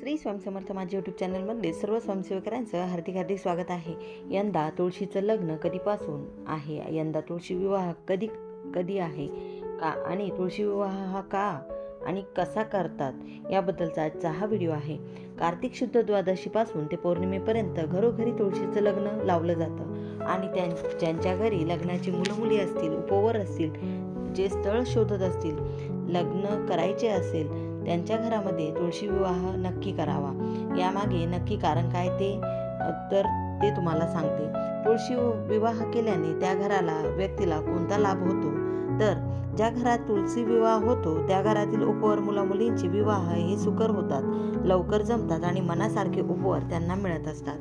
श्री स्वयंसमर्थ माझ्या यूट्यूब चॅनलमध्ये सर्व स्वयंसेवकरांचं हार्दिक हार्दिक स्वागत आहे. यंदा तुळशीचं लग्न कधीपासून आहे? यंदा तुळशी विवाह कधी कधी आहे? का आणि तुळशी विवाह हा का आणि कसा करतात? याबद्दलचा आजचा हा व्हिडिओ आहे. कार्तिक शुद्ध द्वादशीपासून ते पौर्णिमेपर्यंत घरोघरी तुळशीचं लग्न लावलं जातं. आणि त्यां ज्यांच्या घरी लग्नाची मुलं मुली असतील उपवर असतील जे स्थळ शोधत असतील लग्न करायचे असेल त्यांच्या घरामध्ये तुळशी विवाह नक्की करावा. यामागे नक्की कारण काय ते? तर ते तुम्हाला सांगते. तुळशी विवाह केल्याने त्या घराला व्यक्तीला कोणता लाभ होतो? तर ज्या घरात तुळशी विवाह होतो त्या घरातील उपवर मुला मुलींचे विवाह हे सुकर होतात लवकर जमतात आणि मनासारखे उपवर त्यांना मिळत असतात.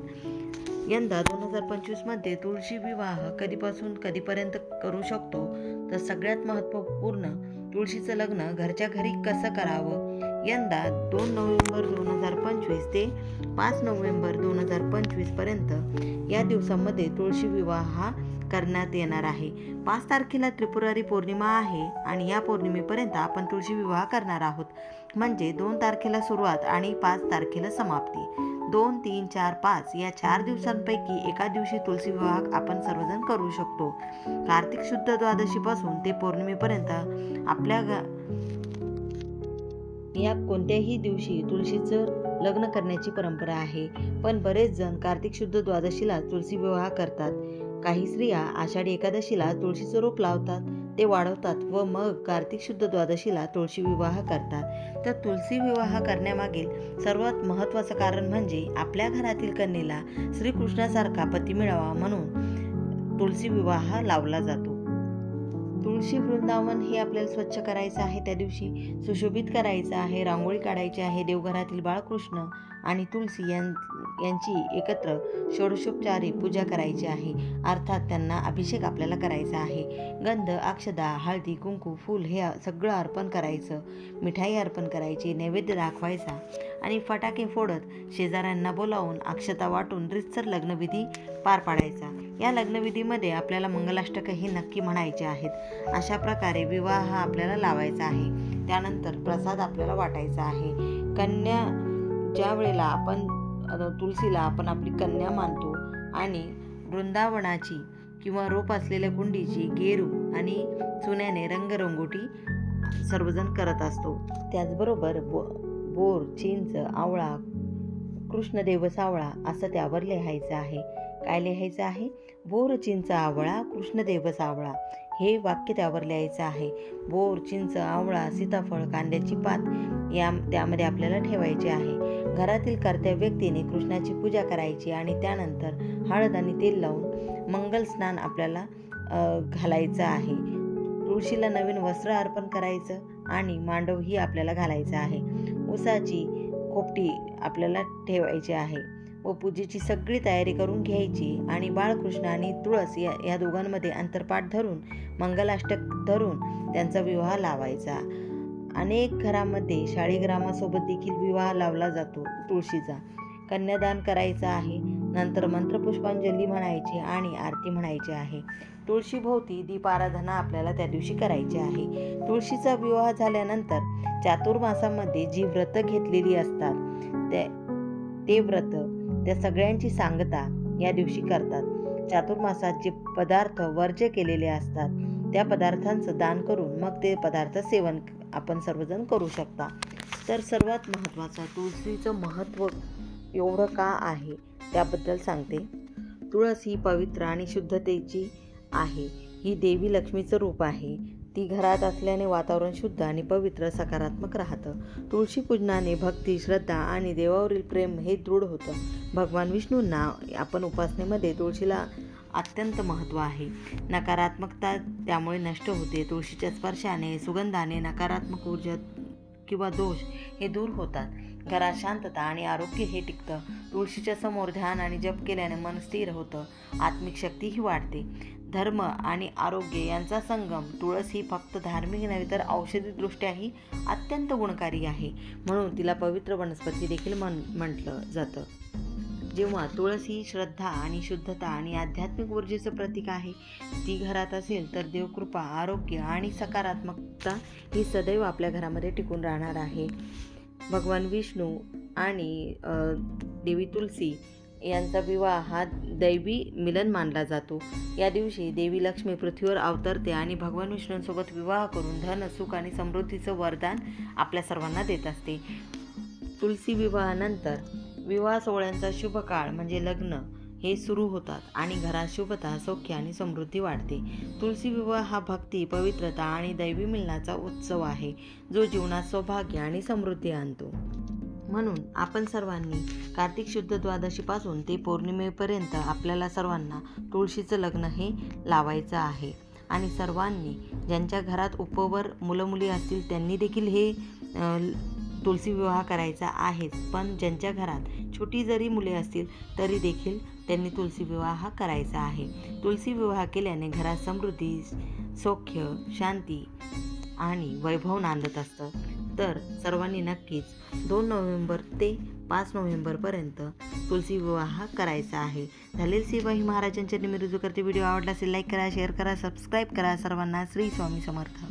यंदा दोन हजार पंचवीसमध्ये तुळशी विवाह कधीपासून कधीपर्यंत करू शकतो? तर सगळ्यात महत्त्वपूर्ण तुळशीचं लग्न घरच्या घरी कसं करावं? यंदा दोन नोव्हेंबर दोन हजार पंचवीस ते पाच नोव्हेंबर दोन हजार पंचवीसपर्यंत या दिवसामध्ये तुळशी विवाह हा करण्यात येणार आहे. पाच तारखेला त्रिपुरारी पौर्णिमा आहे आणि या पौर्णिमेपर्यंत आपण तुळशी विवाह करणार आहोत. म्हणजे दोन तारखेला सुरुवात आणि पाच तारखेला समाप्ती. दोन तीन चार पाच या चार दिवसांपैकी एका दिवशी तुलसी विवाह आपण सर्वजण करू शकतो. कार्तिक शुद्ध द्वादशीपासून ते पौर्णिमेपर्यंत आपल्या या कोणत्याही दिवशी तुळशीचं लग्न करण्याची परंपरा आहे. पण बरेच जण कार्तिक शुद्ध द्वादशीला तुळशी विवाह करतात. काही स्त्रिया आषाढी एकादशीला तुळशीचं रोप लावतात. ते वाढवतात व मग कार्तिक शुद्ध द्वादशीला तुळशी विवाह करतात. तर तुळशी विवाह करण्यामागील सर्वात महत्त्वाचं कारण म्हणजे आपल्या घरातील कन्येला श्रीकृष्णासारखा पती मिळावा म्हणून तुळशी विवाह लावला जातो. तुळशी वृंदावन हे आपल्याला स्वच्छ करायचं आहे त्या दिवशी सुशोभित करायचं आहे रांगोळी काढायची आहे देवघरातील बाळकृष्ण आणि तुळसी यां यांची एकत्र षोडशोपचारी पूजा करायची आहे. अर्थात त्यांना अभिषेक आपल्याला करायचा आहे. गंध अक्षदा हळदी कुंकू फूल हे सगळं अर्पण करायचं. मिठाई अर्पण करायची नैवेद्य दाखवायचा. आणि फटाके फोडत शेजाऱ्यांना बोलावून अक्षता वाटून रितसर लग्नविधी पार पाडायचा. या लग्नविधीमध्ये आपल्याला मंगलाष्टकही नक्की म्हणायचे आहेत. अशा प्रकारे विवाह हा आपल्याला लावायचा आहे. त्यानंतर प्रसाद आपल्याला वाटायचा आहे. कन्या ज्या वेळेला आपण तुलसीला आपण आपली कन्या मानतो आणि वृंदावनाची किंवा रोप असलेल्या कुंडीची गेरू आणि चुन्याने रंगरंगोटी सर्वजण करत असतो. त्याचबरोबर बो बोर चिंच आवळा कृष्णदेव सावळा असं त्यावर लिहायचं आहे. काय लिहायचं आहे? बोर चिंच आवळा कृष्णदेव सावळा. हे वाक्य त्यावर लिहायचं आहे. बोर चिंच आवळा सीताफळ कांद्याची पात या त्यामध्ये आपल्याला ठेवायचे आहे. घरातील कर्त्या व्यक्तीने कृष्णाची पूजा करायची आणि त्यानंतर हळद आणि तेल लावून मंगल स्नान आपल्याला घालायचं आहे. तुळशीला नवीन वस्त्र अर्पण करायचं आणि मांडवही आपल्याला घालायचं आहे. उसाची खोपटी आपल्याला ठेवायची आहे व पूजेची सगळी तयारी करून घ्यायची आणि बाळकृष्ण आणि तुळस या या दोघांमध्ये अंतरपाठ धरून मंगलाष्टक धरून त्यांचा विवाह लावायचा. अनेक घरामध्ये शाळीग्रामासोबत देखील विवाह लावला जातो तुळशीचा. कन्यादान करायचं आहे. नंतर मंत्रपुष्पांजली म्हणायची आणि आरती म्हणायची आहे. तुळशीभोवती दीपाराधना आपल्याला त्या दिवशी करायची आहे. तुळशीचा विवाह झाल्यानंतर चातुर्मासामध्ये जी व्रतं घेतलेली असतात ते ते व्रत त्या सगळ्यांची सांगता या दिवशी करतात. चातुर्मासात जे पदार्थ वर्ज्य केलेले असतात त्या पदार्थांचं दान करून मग ते पदार्थ सेवन आपण सर्वजण करू शकता. तर सर्वात महत्त्वाचं तुळशीचं महत्त्व एवढं का आहे? त्याबद्दल सांगते. तुळस ही पवित्र आणि शुद्धतेची आहे. ही देवी लक्ष्मीचं रूप आहे. ती घरात असल्याने वातावरण शुद्ध आणि पवित्र सकारात्मक राहतं. तुळशी पूजनाने भक्ती श्रद्धा आणि देवावरील प्रेम हे दृढ होतं. भगवान विष्णूंना आपण उपासनेमध्ये तुळशीला अत्यंत महत्त्व आहे. नकारात्मकता त्यामुळे नष्ट होते. तुळशीच्या स्पर्शाने सुगंधाने नकारात्मक ऊर्जा किंवा दोष हे दूर होतात. घरात शांतता आणि आरोग्य हे टिकतं. तुळशीच्या समोर ध्यान आणि जप केल्याने मन स्थिर होतं आत्मिक शक्तीही वाढते. धर्म आणि आरोग्य यांचा संगम तुळस ही फक्त धार्मिक नव्हे तर औषधीदृष्ट्याही अत्यंत गुणकारी आहे म्हणून तिला पवित्र वनस्पती देखील म्हण म्हटलं जातं. जेव्हा तुळस ही श्रद्धा आणि शुद्धता आणि आध्यात्मिक ऊर्जेचं प्रतीक आहे ती घरात असेल तर देवकृपा आरोग्य आणि सकारात्मकता ही सदैव आपल्या घरामध्ये टिकून राहणार आहे. भगवान विष्णू आणि देवी तुलसी यांचा विवाह हा दैवी मिलन मानला जातो. या दिवशी देवी लक्ष्मी पृथ्वीवर अवतरते आणि भगवान विष्णूंसोबत विवाह करून धन सुख आणि समृद्धीचं वरदान आपल्या सर्वांना देत असते. तुलसी विवाहानंतर विवाह सोहळ्यांचा शुभ काळ म्हणजे लग्न हे सुरू होतात आणि घरात शुभता सौख्य आणि समृद्धी वाढते. तुलसी विवाह हा भक्ती पवित्रता आणि दैवी मिलनाचा उत्सव आहे जो जीवनात सौभाग्य आणि समृद्धी आणतो. म्हणून आपण सर्वांनी कार्तिक शुद्ध द्वादशीपासून ते पौर्णिमेपर्यंत आपल्याला सर्वांना तुळशीचं लग्न हे लावायचं आहे. आणि सर्वांनी ज्यांच्या घरात उपवर मुलं मुली असतील त्यांनी देखील हे अ, तुलसी विवाह करायचा आहेच. पण ज्यांच्या घरात छोटी जरी मुले असतील तरी देखील त्यांनी तुलसी विवाह हा करायचा आहे. तुलसी विवाह केल्याने घरात समृद्धी सौख्य शांती आणि वैभव नांदत असतं. तर सर्वांनी नक्कीच दोन नोव्हेंबर ते पाच नोव्हेंबरपर्यंत तुलसी विवाह हा करायचा आहे. झालेल शिवाही महाराजांच्या निमिरुजू करते. व्हिडिओ आवडला असेल लाईक करा शेअर करा सबस्क्राईब करा. सर्वांना श्री स्वामी समर्थ.